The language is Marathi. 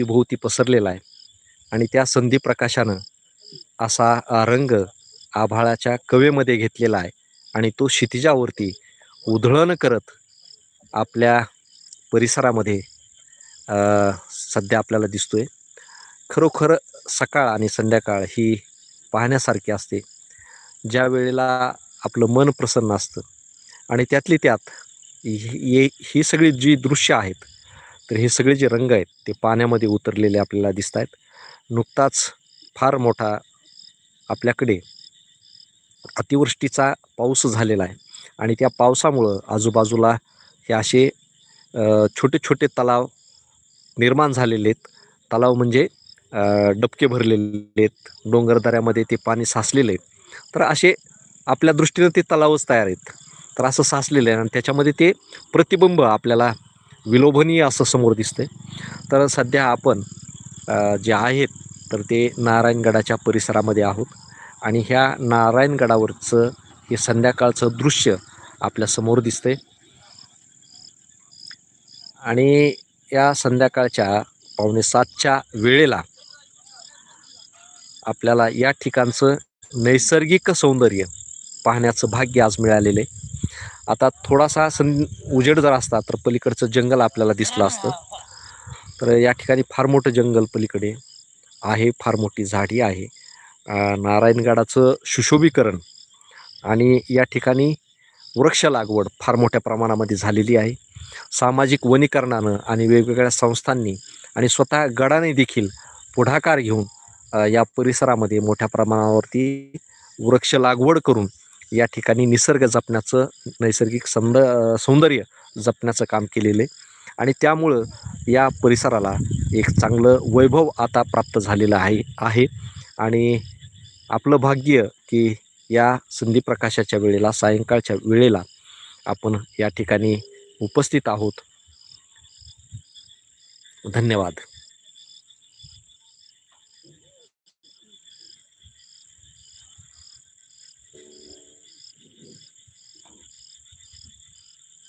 अवतीभोवती पसरलेला आहे. आणि त्या संधी प्रकाशानं असा रंग आभाळाच्या कवेमध्ये घेतलेला आहे. आणि तो क्षितिजावरती उधळण करत आपल्या परिसरामध्ये सध्या आपल्याला दिसतोय. खरोखर सकाळ आणि संध्याकाळ ही पाहण्यासारखी असते. ज्या वेळेला आपलं मन प्रसन्न असतं. आणि त्यातली त्यात ही ही सगळी जी दृश्य आहेत तर हे सगळे जे रंग आहेत ते पाण्यामध्ये उतरलेले आपल्याला दिसत आहेत नुकताच फार मोठा आपल्याकडे अतिवृष्टीचा पाऊस झालेला आहे आणि त्या पावसामुळं आजूबाजूला हे असे छोटे छोटे तलाव निर्माण झालेले आहेत. तलाव म्हणजे डबके भरलेले आहेत. डोंगरदऱ्यामध्ये ते पाणी साचलेलं आहेत तर असे आपल्या दृष्टीनं ते तलावच तयार आहेत. तर असं साचलेलं आहे आणि त्याच्यामध्ये ते प्रतिबिंब आपल्याला विलोभनीय असं समोर दिसतंय. तर सध्या आपण जे आहेत तर ते नारायणगडाच्या परिसरामध्ये आहोत. आणि ह्या नारायणगडावरचं हे संध्याकाळचं दृश्य आपल्यासमोर दिसतंय. आणि या संध्याकाळच्या पावणे सातच्या वेळेला आपल्याला या ठिकाणचं नैसर्गिक सौंदर्य पाहण्याचं भाग्य आज मिळालेलं आहे. आता थोडासा सं उजेड जर असता तर पलीकडचं जंगल आपल्याला दिसलं असतं. तर या ठिकाणी फार मोठं जंगल पलीकडे आहे फार मोठी झाडी आहे. नारायणगडाचं सुशोभीकरण आणि या ठिकाणी वृक्ष लागवड फार मोठ्या प्रमाणामध्ये झालेली आहे. सामाजिक वनीकरणानं आणि वेगवेगळ्या संस्थांनी आणि स्वतः गडाने देखील पुढाकार घेऊन या परिसरामध्ये मोठ्या प्रमाणावरती वृक्ष लागवड करून या ठिकाणी निसर्ग जपण्याचं नैसर्गिक संद सौंदर्य जपण्याचं काम केलेलं आहे. आणि त्यामुळं या परिसराला एक चांगलं वैभव आता प्राप्त झालेलं आहे आहे. आणि आपलं भाग्य की या संधी प्रकाशाच्या वेळेला सायंकाळच्या वेळेला आपण या ठिकाणी उपस्थित आहोत. धन्यवाद.